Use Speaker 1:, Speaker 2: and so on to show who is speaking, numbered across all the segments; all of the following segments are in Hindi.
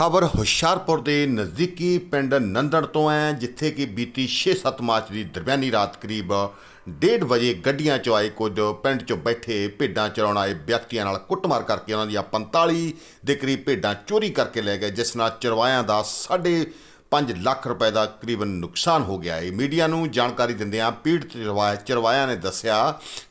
Speaker 1: ਖਬਰ ਹੁਸ਼ਿਆਰਪੁਰ ਦੇ ਨਜ਼ਦੀਕੀ ਪਿੰਡ ਨੰਦੜ ਤੋਂ ਹੈ, ਜਿੱਥੇ ਕਿ ਬੀਤੀ 6-7 ਮਾਰਚ ਦੀ ਦਰਮਿਆਨੀ ਰਾਤ ਕਰੀਬ 1:30 ਵਜੇ ਗੱਡੀਆਂ 'ਚ ਆਏ ਕੁਝ ਪਿੰਡ 'ਚ ਬੈਠੇ ਭੇਡਾਂ ਚਰਾਉਣ ਆਏ ਵਿਅਕਤੀਆਂ ਨਾਲ ਕੁੱਟਮਾਰ ਕਰਕੇ ਉਹਨਾਂ ਦੀਆਂ 45 ਦੇ ਕਰੀਬ ਭੇਡਾਂ ਚੋਰੀ ਕਰਕੇ ਲੈ ਗਏ, ਜਿਸ ਨਾਲ ਚਰਵਾਇਆਂ ਦਾ ਸਾਢੇ 5 ਲੱਖ ਰੁਪਏ ਦਾ ਕਰੀਬਨ ਨੁਕਸਾਨ ਹੋ ਗਿਆ ਹੈ। ਮੀਡੀਆ ਨੂੰ ਜਾਣਕਾਰੀ ਦਿੰਦਿਆਂ ਪੀੜਤ ਚਰਵਾਇਆ ਨੇ ਦੱਸਿਆ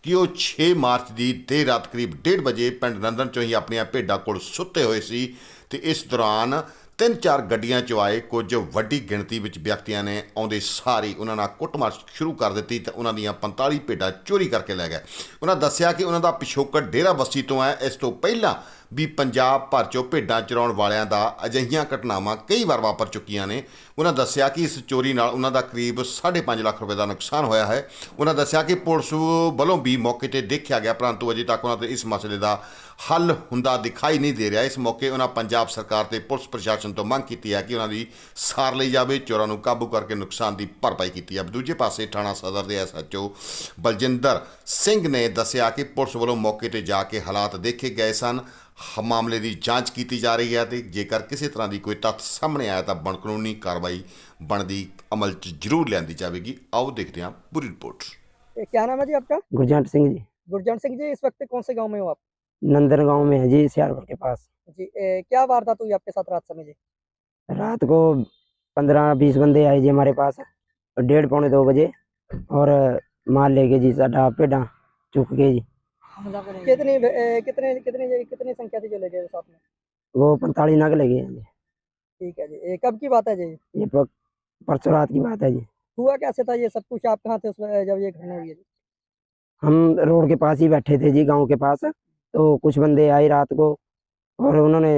Speaker 1: ਕਿ ਉਹ 6 ਮਾਰਚ ਦੀ ਦੇਰ ਰਾਤ ਕਰੀਬ 1:30 ਵਜੇ ਪਿੰਡ ਨੰਦਨ ਚੋਂ ਹੀ ਆਪਣੀਆਂ ਭੇਡਾਂ ਕੋਲ ਸੁੱਤੇ ਹੋਏ ਸੀ ਤੇ ਇਸ ਦੌਰਾਨ ਤਿੰਨ ਚਾਰ ਗੱਡੀਆਂ 'ਚ ਆਏ ਕੁਝ ਵੱਡੀ ਗਿਣਤੀ ਵਿੱਚ ਵਿਅਕਤੀਆਂ ਨੇ ਆਉਂਦੇ ਸਾਰੀ ਉਹਨਾਂ ਨਾਲ ਕੁੱਟਮਾਰ ਸ਼ੁਰੂ ਕਰ ਦਿੱਤੀ ਤੇ ਉਹਨਾਂ ਦੀਆਂ 45 ਭੇਡਾਂ ਚੋਰੀ ਕਰਕੇ ਲੈ ਗਏ। ਉਹਨਾਂ ਦੱਸਿਆ ਕਿ ਉਹਨਾਂ ਦਾ ਪਿਛੋਕੜ ਡੇਰਾ ਬੱਸੀ ਤੋਂ ਹੈ। ਇਸ ਤੋਂ ਪਹਿਲਾਂ ਵੀ ਪੰਜਾਬ ਭਰ ਚੋਂ ਭੇਡਾਂ ਚਰਾਉਣ ਵਾਲਿਆਂ ਦਾ ਅਜਿਹੀਆਂ ਘਟਨਾਵਾਂ ਕਈ ਵਾਰ ਵਾਪਰ ਚੁੱਕੀਆਂ ਨੇ। ਉਹਨਾਂ ਦੱਸਿਆ ਕਿ ਇਸ ਚੋਰੀ ਨਾਲ ਉਹਨਾਂ ਦਾ ਕਰੀਬ 5.5 ਲੱਖ ਰੁਪਏ ਦਾ ਨੁਕਸਾਨ ਹੋਇਆ ਹੈ। ਉਹਨਾਂ ਦੱਸਿਆ ਕਿ ਪੁਲਿਸ ਵੱਲੋਂ ਵੀ ਮੌਕੇ ਤੇ ਦੇਖਿਆ ਗਿਆ, ਪਰੰਤੂ ਅਜੇ ਤੱਕ ਉਹਨਾਂ ਤੇ ਇਸ ਮਸਲੇ ਦਾ ਹੱਲ ਹੁੰਦਾ ਦਿਖਾਈ ਨਹੀਂ ਦੇ ਰਿਹਾ। ਇਸ ਮੌਕੇ ਉਹਨਾਂ ਪੰਜਾਬ ਸਰਕਾਰ ਤੇ ਪੁਲਿਸ ਪ੍ਰਸ਼ਾਸਨ ਤੋਂ ਮੰਗ ਕੀਤੀ ਹੈ ਕਿ ਉਹਨਾਂ ਦੀ ਸਾਰ ਲਈ ਜਾਵੇ। ਚੋਰਾਂ ਨੂੰ ਕਾਬੂ ਕਰਕੇ ਨੁਕਸਾਨ ਦੀ ਭਰਪਾਈ ਕੀਤੀ ਜਾਵੇ। ਦੂਜੇ ਪਾਸੇ ਥਾਣਾ ਸਦਰ ਦੇ ਐਸਐਚਓ ਬਲਜਿੰਦਰ ਸਿੰਘ ਨੇ ਦੱਸਿਆ ਕਿ ਪੁਲਿਸ ਵੱਲੋਂ ਮੌਕੇ ਤੇ ਜਾ ਕੇ ਹਾਲਾਤ ਦੇਖੇ ਗਏ ਸਨ। ਮਾਮਲੇ ਦੀ ਜਾਂਚ ਕੀਤੀ ਜਾ ਰਹੀ ਹੈ ਤੇ ਜੇਕਰ ਕਿਸੇ ਤਰ੍ਹਾਂ ਦੀ ਕੋਈ ਤੱਥ ਸਾਹਮਣੇ ਆਇਆ ਤਾਂ ਬਣ ਕਾਨੂੰਨੀ ਕਾਰਵਾਈ ਬਣਦੀ ਅਮਲ 'ਚ ਜ਼ਰੂਰ ਲਿਆਂਦੀ ਜਾਵੇਗੀ ਆਓ ਦੇਖਦੇ ਹਾਂ ਪੂਰੀ ਰਿਪੋਰਟ
Speaker 2: ए, क्या नाम है जी आपका
Speaker 3: गुरजंट सिंह जी
Speaker 2: गुरजंट सिंह जी इस वक्त कौन से गांव में हो आप
Speaker 3: नंदन गांव में है जी सियारपुर के पास
Speaker 2: जी ए, क्या वारदात हुई आपके साथ रात समय जी
Speaker 3: रात को पंद्रह बीस बंदे आए जी हमारे पास और डेढ़ पौने दो बजे और माल लेके जी साडा पेड़ा चुक के जी
Speaker 2: कितनी ए, कितने कितने कितनी संख्या थी जो ले गए साथ में?
Speaker 3: वो पैंतालीस नग लगे हैं जी।
Speaker 2: ठीक है जी। ए, कब की बात है जी?
Speaker 3: ये परसों रात की बात है जी।
Speaker 2: हुआ कैसे था ये सब कुछ? आप कहाँ थे उस जब ये घटना हुई
Speaker 3: हम रोड के पास ही बैठे थे जी गाँव के पास। तो कुछ बंदे आए रात को और उन्होंने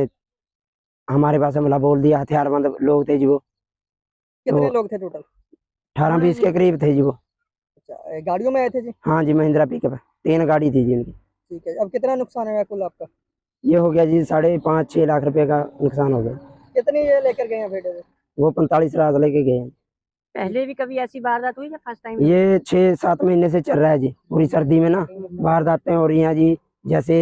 Speaker 3: हमारे पास हमला बोल दिया हथियारबंद लोग थे जी वो।
Speaker 2: कितने
Speaker 3: तो-
Speaker 2: लोग थे टोटल
Speaker 3: अठारह बीस के करीब थे जी वो।
Speaker 2: अच्छा गाड़ियों में आए थे जी?
Speaker 3: हाँ जी महिंद्रा पिकअप तीन गाड़ी थी जी इनकी
Speaker 2: ठीक है अब कितना नुकसान हुआ कुल आपका?
Speaker 3: ये हो गया जी साढ़े पाँच छः लाख रुपए का नुकसान हो गया।
Speaker 2: कितनी ये लेकर गए हैं से?
Speaker 3: वो? पैंतालीस रात लेके गए हैं।
Speaker 4: पहले भी कभी ऐसी वारदात हुई या फ़र्स्ट टाइम
Speaker 3: ये छः सात महीने से चल रहा है जी पूरी सर्दी में ना वारदातें हो रही हैं जी जैसे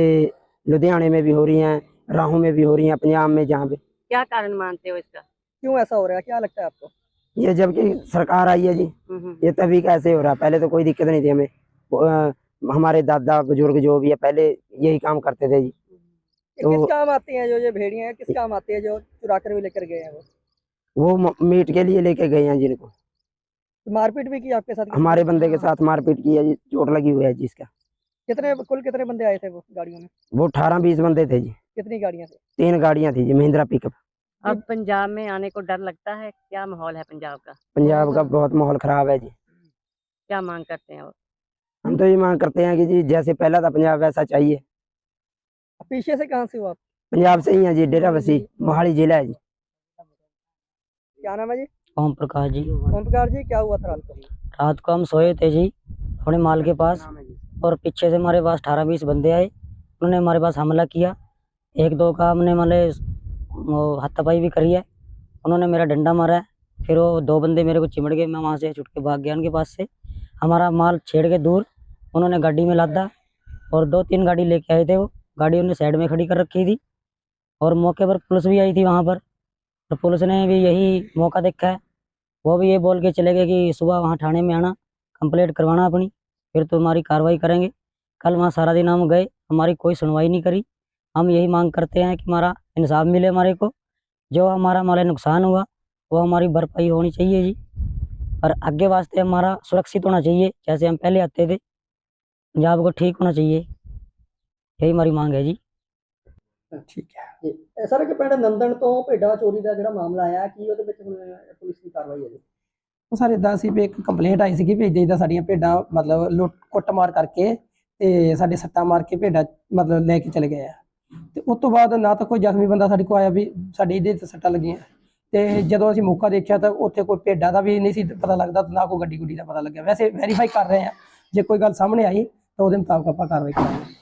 Speaker 3: लुधियाने में भी हो रही हैं राहों में भी हो रही हैं पंजाब में जहाँ पे।
Speaker 4: क्या कारण मानते हो इसका?
Speaker 2: क्यों ऐसा हो रहा है? क्या लगता है आपको?
Speaker 3: ये जबकि सरकार आई है जी
Speaker 4: हम्म, हम्म।
Speaker 3: ये तभी कैसे हो रहा है। पहले तो कोई दिक्कत नहीं थी हमें। हमारे दादा बुज़ुर्ग जो भी है पहले यही काम करते थे जी। तो-
Speaker 2: किस काम आती हैं जो ये भेड़ियाँ हैं? किस काम आती है जो चुरा कर भी लेकर गए हैं वो?
Speaker 3: वो मीट के लिए लेके गए हैं जिनको।
Speaker 2: मारपीट भी की आपके साथ
Speaker 3: हमारे बंदे के साथ मारपीट की है जी चोट लगी हुई है जी इसका।
Speaker 2: कितने कुल कितने बंदे आए थे वो गाड़ियों में?
Speaker 3: वो अठारह बीस बंदे थे जी।
Speaker 2: कितनी गाड़ियाँ थी?
Speaker 3: तीन गाड़ियाँ थी जी महिंद्रा पिकअप।
Speaker 4: अब पंजाब में आने को डर लगता है क्या माहौल है पंजाब का?
Speaker 3: पंजाब का बहुत माहौल खराब है जी।
Speaker 4: क्या मांग करते हैं वो?
Speaker 3: हम तो ये मांग करते हैं कि जी जैसे पहला था पंजाब वैसा चाहिए।
Speaker 2: पीछे से कहाँ से हो आप
Speaker 3: पंजाब से ही है जी डेरा बसी मोहाली जिला है जी।
Speaker 2: क्या नाम है जी?
Speaker 5: ओम प्रकाश जी।
Speaker 2: ओम प्रकाश जी क्या हुआ था रात को?
Speaker 5: रात को हम सोए थे जी अपने माल के पास और पीछे से हमारे पास अठारह बीस बंदे आए उन्होंने हमारे पास हमला किया। एक दो का हमने मतलब हाथापाई भी करी है उन्होंने मेरा डंडा मारा है फिर वो दो बंदे मेरे को चिमड़ गए मैं वहाँ से छुट के भाग गया उनके पास से। हमारा माल छेड़ के दूर उन्होंने गाड़ी में लादा और दो तीन गाड़ी लेके आए थे वो। गाड़ी उन्होंने साइड में खड़ी कर रखी थी और मौके पर पुलिस भी आई थी वहाँ पर। तो पुलिस ने भी यही मौका देखा है। वो भी ये बोल के चले गए कि सुबह वहाँ थाने में आना, कंप्लेंट करवाना अपनी, फिर तुम्हारी कार्रवाई करेंगे। कल वहाँ सारा दिन हम गए, हमारी कोई सुनवाई नहीं करी। हम यही मांग करते हैं कि हमारा इंसाफ मिले हमारे को। जो हमारा हमारे नुकसान हुआ, वो हमारी भरपाई होनी चाहिए जी। और आगे वास्ते हमारा सुरक्षित होना चाहिए, जैसे हम पहले आते थे। पंजाब को ठीक होना चाहिए यही हमारी मांग है जी
Speaker 2: ਠੀਕ ਹੈ ਜੀ ਸਰ ਕਿ ਪਿੰਡ ਨੰਦਨ ਤੋਂ ਭੇਡਾਂ ਚੋਰੀ ਦਾ ਜਿਹੜਾ ਮਾਮਲਾ ਆਇਆ ਕੀ ਉਹਦੇ ਵਿੱਚ ਹੁਣ ਪੁਲਿਸ ਦੀ ਕਾਰਵਾਈ ਹੈ ਜੀ
Speaker 6: ਉਹ ਸਰ ਇਦਾਂ ਸੀ ਵੀ ਇੱਕ ਕੰਪਲੇਂਟ ਆਈ ਸੀਗੀ ਵੀ ਜਿੱਦਾਂ ਸਾਡੀਆਂ ਭੇਡਾਂ ਮਤਲਬ ਲੁੱਟ ਕੁੱਟਮਾਰ ਕਰਕੇ ਤੇ ਸਾਡੇ ਸੱਟਾਂ ਮਾਰ ਕੇ ਭੇਡਾਂ ਮਤਲਬ ਲੈ ਕੇ ਚਲੇ ਗਏ ਆ ਤੇ ਉਸ ਤੋਂ ਬਾਅਦ ਨਾ ਤਾਂ ਕੋਈ ਜ਼ਖਮੀ ਬੰਦਾ ਸਾਡੇ ਕੋਲ ਆਇਆ ਵੀ ਸਾਡੇ ਇਹਦੇ ਤੇ ਸੱਟਾਂ ਲੱਗੀਆਂ ਤੇ ਜਦੋਂ ਅਸੀਂ ਮੌਕਾ ਦੇਖਿਆ ਤਾਂ ਉੱਥੇ ਕੋਈ ਭੇਡਾਂ ਦਾ ਵੀ ਨਹੀਂ ਸੀ ਪਤਾ ਲੱਗਦਾ ਤੇ ਨਾ ਕੋਈ ਗੱਡੀ ਗੁੱਡੀ ਦਾ ਪਤਾ ਲੱਗਿਆ ਵੈਸੇ ਵੈਰੀਫਾਈ ਕਰ ਰਹੇ ਆ ਜੇ ਕੋਈ ਗੱਲ ਸਾਹਮਣੇ ਆਈ तो उस मुताबिक आप कार्रवाई करेंगे